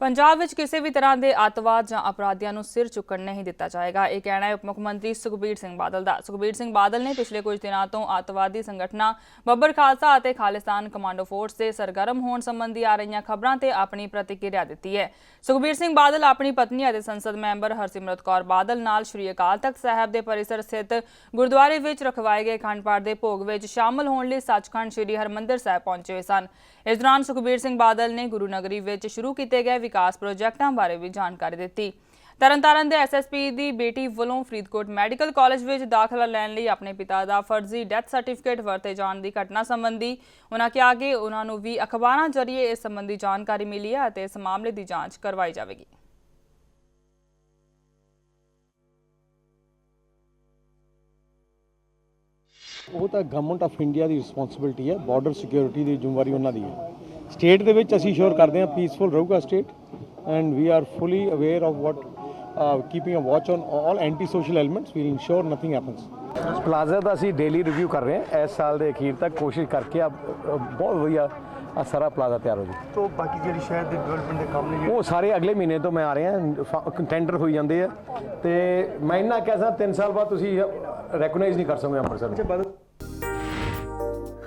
ਪੰਜਾਬ ਵਿੱਚ ਕਿਸੇ ਵੀ ਤਰ੍ਹਾਂ ਦੇ ਅੱਤਵਾਦ ਜਾਂ ਅਪਰਾਧੀਆਂ ਨੂੰ ਸਿਰ ਚੁੱਕਣ ਨਹੀਂ ਦਿੱਤਾ ਜਾਏਗਾ। ਇਹ ਕਹਿਣਾ ਹੈ, ਉਪ ਮੁੱਖ ਮੰਤਰੀ ਸੁਖਬੀਰ ਸਿੰਘ ਬਾਦਲ ਦਾ। ਸੁਖਬੀਰ ਸਿੰਘ ਬਾਦਲ ਨੇ ਪਿਛਲੇ ਕੁਝ ਦਿਨਾਂ ਤੋਂ ਅੱਤਵਾਦੀ ਸੰਗਠਨਾਂ ਬੱਬਰ ਖਾਲਸਾ ਅਤੇ ਖਾਲਿਸਤਾਨ ਕਮਾਂਡੋ ਫੋਰਸ ਦੇ ਸਰਗਰਮ ਹੋਣ ਸੰਬੰਧੀ ਆ ਰਹੀਆਂ ਖਬਰਾਂ ਤੇ ਆਪਣੀ ਪ੍ਰਤੀਕਿਰਿਆ ਦਿੱਤੀ ਹੈ। ਸੁਖਬੀਰ ਸਿੰਘ ਬਾਦਲ ਆਪਣੀ ਪਤਨੀ ਅਤੇ ਸੰਸਦ ਮੈਂਬਰ ਹਰਸਿਮਰਤ ਕੌਰ ਬਾਦਲ ਨਾਲ ਸ਼੍ਰੀ ਅਕਾਲ ਤਖਤ ਸਾਹਿਬ ਦੇ ਪਰਿਸਰ ਸਥਿਤ ਗੁਰਦੁਆਰੇ ਵਿੱਚ ਰਖਵਾਏ ਗਏ ਅਖੰਡ ਪਾਠ ਦੇ ਭੋਗ ਵਿੱਚ ਸ਼ਾਮਲ ਹੋਣ ਲਈ ਸੱਚਖੰਡ ਸ਼੍ਰੀ ਹਰਮੰਦਰ ਸਾਹਿਬ ਪਹੁੰਚੇ ਹੋਏ ਸਨ। ਇਸ ਦੌਰਾਨ ਸੁਖਬੀਰ ਸਿੰਘ ਬਾਦਲ ਨੇ ਗੁਰੂ ਨਗਰੀ ਵਿੱਚ ਸ਼ੁਰੂ ਕੀਤੇ ਗਏ ਵਿਕਾਸ ਪ੍ਰੋਜੈਕਟਾਂ ਬਾਰੇ ਵੀ ਜਾਣਕਾਰੀ ਦਿੱਤੀ। ਤਰਨਤਾਰਨ ਦੇ ਐਸਐਸਪੀ ਦੀ ਬੇਟੀ ਵੱਲੋਂ ਫਰੀਦਕੋਟ ਮੈਡੀਕਲ ਕਾਲਜ ਵਿੱਚ ਦਾਖਲਾ ਲੈਣ ਲਈ ਆਪਣੇ ਪਿਤਾ ਦਾ ਫਰਜ਼ੀ ਡੈਥ ਸਰਟੀਫਿਕੇਟ ਵਰਤੇ ਜਾਣ ਦੀ ਘਟਨਾ ਸੰਬੰਧੀ ਉਹਨਾਂ ਕਿਹਾ ਕਿ ਉਹਨਾਂ ਨੂੰ ਵੀ ਅਖਬਾਰਾਂ ਜ਼ਰੀਏ ਇਸ ਸੰਬੰਧੀ ਜਾਣਕਾਰੀ ਮਿਲੀ ਹੈ ਅਤੇ ਇਸ ਮਾਮਲੇ ਦੀ ਜਾਂਚ ਕਰਵਾਈ ਜਾਵੇਗੀ। ਉਹ ਤਾਂ ਗਵਰਨਮੈਂਟ ਆਫ ਇੰਡੀਆ ਦੀ ਰਿਸਪੌਂਸਿਬਿਲਟੀ ਹੈ ਬਾਰਡਰ ਸਿਕਿਉਰਿਟੀ ਦੀ ਜ਼ਿੰਮੇਵਾਰੀ ਉਹਨਾਂ ਦੀ ਹੈ। ਸਟੇਟ ਦੇ ਵਿੱਚ ਅਸੀਂ ਸ਼ੋਰ ਕਰਦੇ ਹਾਂ ਪੀਸਫੁਲ ਰਹੂਗਾ state and we are fully aware of what keeping a watch on all anti social elements we ensure nothing happens plaza ਦਾ ਅਸੀਂ ਡੇਲੀ ਰਿਵਿਊ ਕਰ ਰਹੇ ਹਾਂ। ਇਸ ਸਾਲ ਦੇ ਅਖੀਰ ਤੱਕ ਕੋਸ਼ਿਸ਼ ਕਰਕੇ ਆ ਬਹੁਤ ਵਧੀਆ ਆ ਸਾਰਾ ਪਲਾਜ਼ਾ ਤਿਆਰ ਹੋ ਜੀ ਤੋਂ ਬਾਕੀ ਜਿਹੜੀ ਸ਼ਹਿਰ ਦੇ ਡਿਵੈਲਪਮੈਂਟ ਦੇ ਕੰਮ ਨੇ ਉਹ ਸਾਰੇ ਅਗਲੇ ਮਹੀਨੇ ਤੋਂ ਮੈਂ ਆ ਰਿਹਾ ਟੈਂਡਰ ਹੋਈ ਜਾਂਦੇ ਆ। ਤੇ ਮੈਂ ਇੰਨਾ ਕਹਿ ਸਕਦਾ 3 ਸਾਲ ਬਾਅਦ ਤੁਸੀਂ ਰੈਕਗਨਾਈਜ਼ ਨਹੀਂ ਕਰ ਸਕਦੇ ਅੰਮ੍ਰਿਤਸਰ ਨੂੰ। ਬਦਲ